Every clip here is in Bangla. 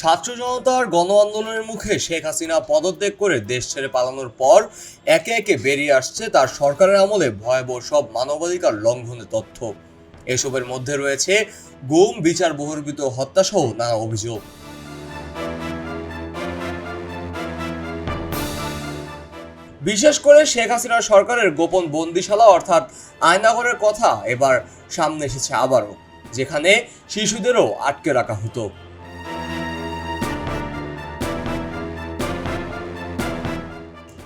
ছাত্র জনতার গণ আন্দোলনের মুখে শেখ হাসিনা পদত্যাগ করে দেশ ছেড়ে পালানোর পর একে একে বেরিয়ে আসছে তার সরকারের আমলে ভয়াবহ সব মানবাধিকার লঙ্ঘনের তথ্য। এসবের মধ্যে রয়েছে গুম, বিচার বহির্ভূত হত্যাসহ নানা অভিযোগ। বিশেষ করে শেখ হাসিনা সরকারের গোপন বন্দিশালা অর্থাৎ আয়নাগরের কথা এবার সামনে এসেছে আবারও, যেখানে শিশুদেরও আটকে রাখা হতো।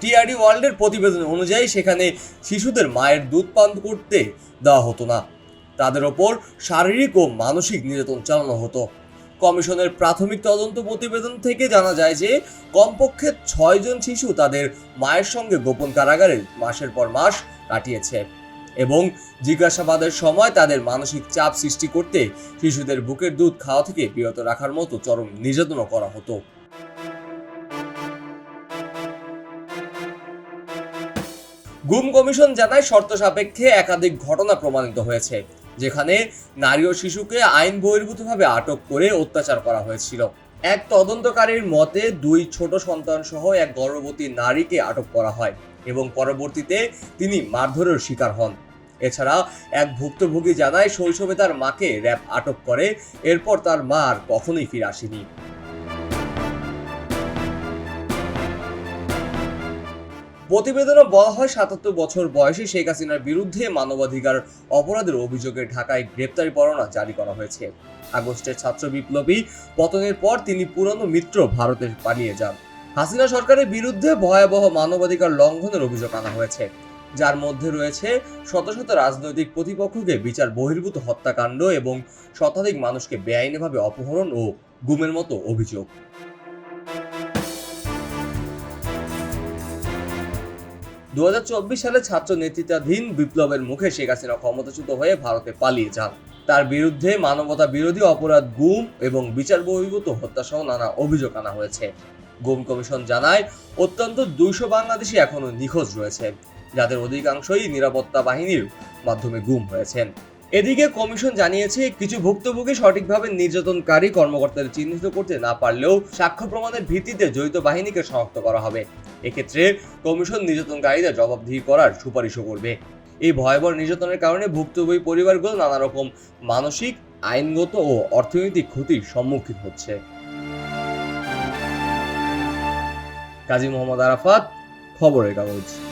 টিআরডি ওয়ার্ল্ডের প্রতিবেদন অনুযায়ী সেখানে শিশুদের মায়ের দুধ পান করতে দেওয়া হতো না। তাদের ওপর শারীরিক ও মানসিক নির্যাতন চালানো হতো। কমিশনের প্রাথমিক তদন্ত প্রতিবেদন থেকে জানা যায় যে, কমপক্ষে ছয়জন শিশু তাদের মায়ের সঙ্গে গোপন কারাগারে মাসের পর মাস কাটিয়েছে এবং জিজ্ঞাসাবাদের সময় তাদের মানসিক চাপ সৃষ্টি করতে শিশুদের বুকের দুধ খাওয়া থেকে বিরত রাখার মতো চরম নির্যাতনও করা হতো। গুম কমিশন জানায় শর্ত সাপেক্ষে একাধিক ঘটনা প্রমাণিত হয়েছে, যেখানে নারী ও শিশুকে আইন বহির্ভূতভাবে আটক করে অত্যাচার করা হয়েছিল। এক তদন্তকারীর মতে, দুই ছোট সন্তান সহ এক গর্ভবতী নারীকে আটক করা হয় এবং পরবর্তীতে তিনি মারধরের শিকার হন। এছাড়া এক ভুক্তভোগী জানায়, শৈশবে তার মাকে র্যাব আটক করে, এরপর তার মা আর কখনোই ফিরে আসেনি। প্রতিবেদনে বলা হয়, সাতাত্তর বছর বয়সী শেখ হাসিনার বিরুদ্ধে মানবাধিকার অপরাধের অভিযোগে ঢাকায় গ্রেপ্তারি পরোয়ানা জারি করা হয়েছে। আগস্টের ছাত্র বিপ্লবী পতনের পর তিনি পুরনো মিত্র ভারতে পালিয়ে যান। হাসিনা সরকারের বিরুদ্ধে ভয়াবহ মানবাধিকার লঙ্ঘনের অভিযোগ আনা হয়েছে। যার মধ্যে রয়েছে, শত শত রাজনৈতিক প্রতিপক্ষকে বিচার বহির্ভূত হত্যাকাণ্ড এবং শতাধিক মানুষকে বেআইনিভাবে অপহরণ ও গুমের মতো অভিযোগ। দু হাজার চব্বিশ সালে ছাত্র নেতৃত্বাধীন বিপ্লবের মুখে শেখ হাসিনা ক্ষমতাচ্যুত হয়ে ভারতে পালিয়ে যান। তার বিরুদ্ধে মানবতা বিরোধী অপরাধ, গুম এবং বিচার বহির্ভূত হত্যা সহ নানা অভিযোগ আনা হয়েছে। গুম কমিশন জানায়, অত্যন্ত দুইশো বাংলাদেশি এখনও নিখোঁজ রয়েছে, যাদের অধিকাংশই নিরাপত্তা বাহিনীর মাধ্যমে গুম হয়েছেন। এদিকে কমিশন জানিয়েছে, কিছু ভুক্তভোগী সঠিকভাবে নির্যাতনকারী কর্মকর্তাদের চিহ্নিত করতে না পারলেও সাক্ষ্য প্রমাণের ভিত্তিতে জড়িত বাহিনীকে শনাক্ত করা হবে। এক্ষেত্রে কমিশন নির্যাতনকারীদের জবাবদিহি করার সুপারিশও করবে। এই ভয়াবহ নির্যাতনের কারণে ভুক্তভোগী পরিবারগুলো নানা রকম মানসিক, আইনগত ও অর্থনৈতিক ক্ষতির সম্মুখীন হচ্ছে। কাজী মোহাম্মদ আরাফাত, খবরের কাগজ।